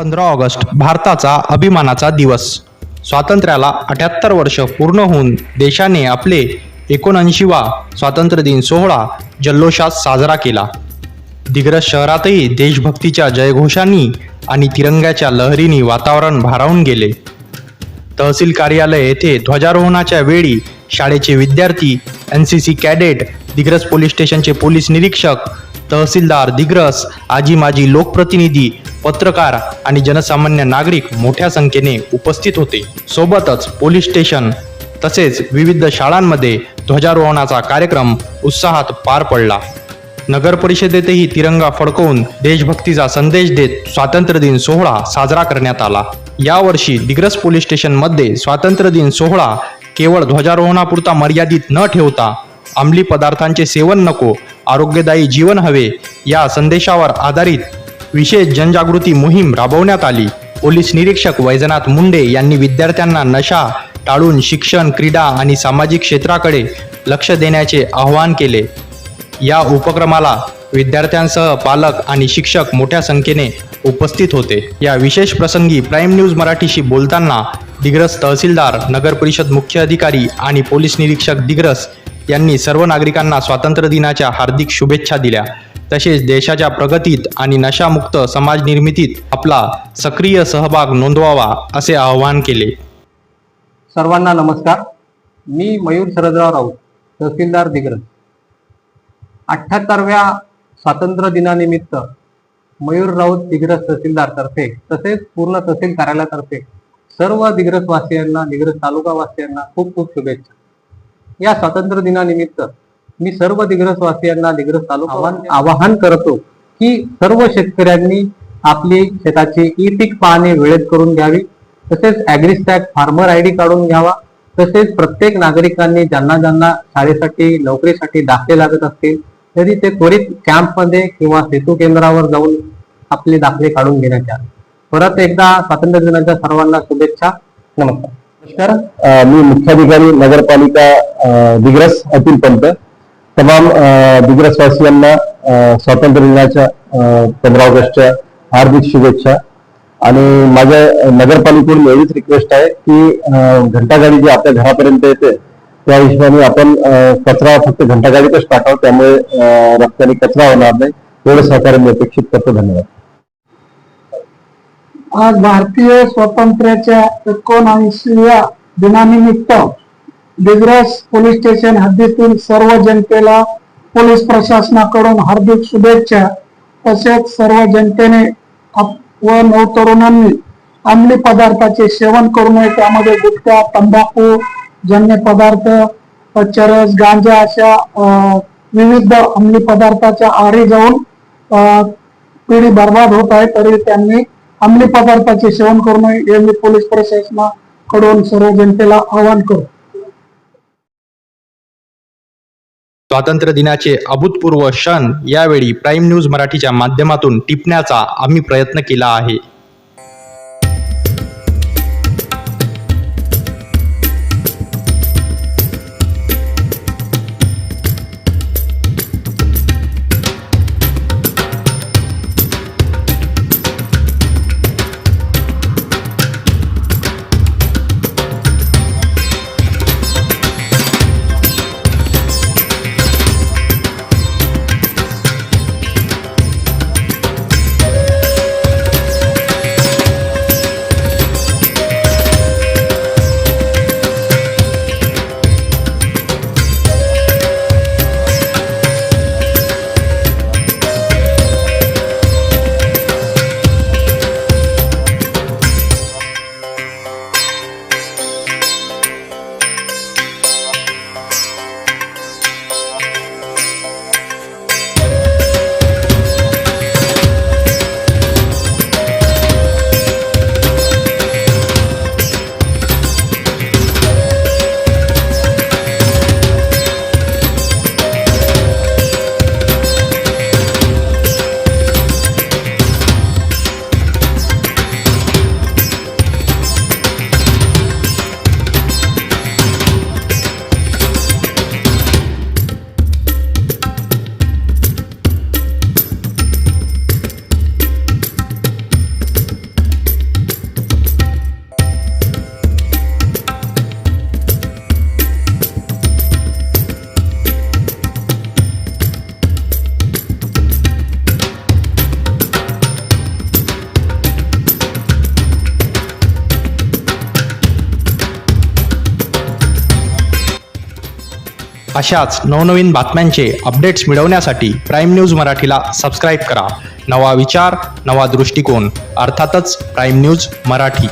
पंधरा ऑगस्ट भारताचा अभिमानाचा दिवस. स्वातंत्र्याला अठ्याहत्तर वर्ष पूर्ण होऊन देशाने आपले एकोणऐंशीवा स्वातंत्र्य दिन सोहळा जल्लोषात साजरा केला. दिग्रस शहरातही देशभक्तीच्या जयघोषांनी आणि तिरंग्याच्या लहरींनी वातावरण भारावून गेले. तहसील कार्यालय येथे ध्वजारोहणाच्या वेळी शाळेचे विद्यार्थी N C C cadet Digras police स्टेशनचे पोलीस निरीक्षक तहसीलदार दिग्रस आजी माजी लोकप्रतिनिधी पत्रकार आणि जनसामान्य नागरिक मोठ्या संख्येने उपस्थित होते. सोबतच पोलीस स्टेशन तसेच विविध शाळांमध्ये ध्वजारोहणाचा कार्यक्रम उत्साहात पार पडला. नगर परिषदेतही तिरंगा फडकवून देशभक्तीचा संदेश देत स्वातंत्र्य दिन सोहळा साजरा करण्यात आला. यावर्षी दिग्रस पोलीस स्टेशनमध्ये स्वातंत्र्य दिन सोहळा केवळ ध्वजारोहणापुरता मर्यादित न ठेवता अंमली पदार्थांचे सेवन नको आरोग्यदायी जीवन हवे या संदेशावर आधारित विशेष जनजागृती मोहीम राबवण्यात आली. पोलीस निरीक्षक वैजनाथ मुंडे यांनी विद्यार्थ्यांना नशा टाळून शिक्षण क्रीडा आणि सामाजिक क्षेत्राकडे लक्ष देण्याचे आवाहन केले. या उपक्रमाला विद्यार्थ्यांसह पालक आणि शिक्षक मोठ्या संख्येने उपस्थित होते. या विशेष प्रसंगी प्राईम न्यूज मराठीशी बोलताना दिग्रस तहसीलदार नगर परिषद मुख्य अधिकारी आणि पोलीस निरीक्षक दिग्रस यांनी सर्व नागरिकांना स्वातंत्र्य दिनाच्या हार्दिक शुभेच्छा दिल्या. तसेच देशाच्या प्रगतीत आणि नशामुक्त समाज निर्मितीत आपला सक्रिय सहभाग नोंदवावा असे आवाहन केले. सर्वांना नमस्कार. मी मयूर शरदराव राऊत तहसीलदार दिग्रज अठ्ठ्याहत्तरव्या स्वातंत्र्य दिनानिमित्त मयूर राऊत दिग्रज तहसीलदार तर्फे तसेच पूर्ण तहसील कार्यालयातर्फे सर्व दिग्रजवासियांना दिग्रज दिग्रस तालुका वासियांना खूप खूप शुभेच्छा. या स्वातंत्र्य दिनानिमित्त मी सर्व दिग्रस वासियांना दिग्रस तालुका आवाहन- करतो की सर्व शेतकऱ्यांनी आपली शेताची ई पीक पाहणी वेळेत करून घ्यावी. तसेच ॲग्रिस्टॅग फार्मर आय डी काढून घ्यावा. तसेच प्रत्येक नागरिकांनी ज्यांना ज्यांना शाळेसाठी नोकरीसाठी दाखले लागत असतील तरी ते त्वरित कॅम्पमध्ये किंवा सेतू केंद्रावर जाऊन आपले दाखले काढून घेण्यात यावे परत एकदा स्वातंत्र्य दिनाच्या सर्वांना शुभेच्छा. नमस्कार. नमस्कार. मी मुख्याधिकारी नगरपालिका दिग्रस अतुल पंत. तमाम दिग्रसवासियांना स्वातंत्र्य दिनाच्या पंधरा ऑगस्टच्या हार्दिक शुभेच्छा. आणि माझ्या नगरपालिकेकडून एवढीच रिक्वेस्ट आहे की घंटागाडी जी आपल्या घरापर्यंत येते त्या हिशोबाने आपण कचरा फक्त घंटागाडीतच टाकावं त्यामुळे रस्त्याने कचरा होणार नाही. एवढं सहकार्य मी अपेक्षित करतो. धन्यवाद. आज भारतीय स्वातंत्र्याच्या एकोणऐंशीव्या दिनानिमित्त दिग्रस पोलीस स्टेशन हद्दीतील सर्व जनतेला पोलीस प्रशासनाकडून हार्दिक शुभेच्छा. तसेच सर्व जनतेने व नवतरुणांनी अंमली पदार्थाचे सेवन करू नये. त्यामध्ये गुटखा तंबाखू जन्य पदार्थ चरस गांजा अशा विविध अंमली पदार्थाच्या आरी जाऊन पिढी बर्बाद होत आहे. तरी त्यांनी अंमली पदार्थाचे सेवन करू नये. हे मी पोलीस प्रशासनाकडून सर्व जनतेला आवाहन करतो. स्वातंत्र्य दिनाचे अभूतपूर्व क्षण यावेळी प्राईम न्यूज मराठीच्या माध्यमातून टिपण्याचा आम्ही प्रयत्न केला आहे. अशाच नवनवीन बातम्यांचे अपडेट्स मिळवण्यासाठी प्राईम न्यूज मराठीला सबस्क्राईब करा. नवा विचार नवा दृष्टिकोन. अर्थातच प्राईम न्यूज मराठी.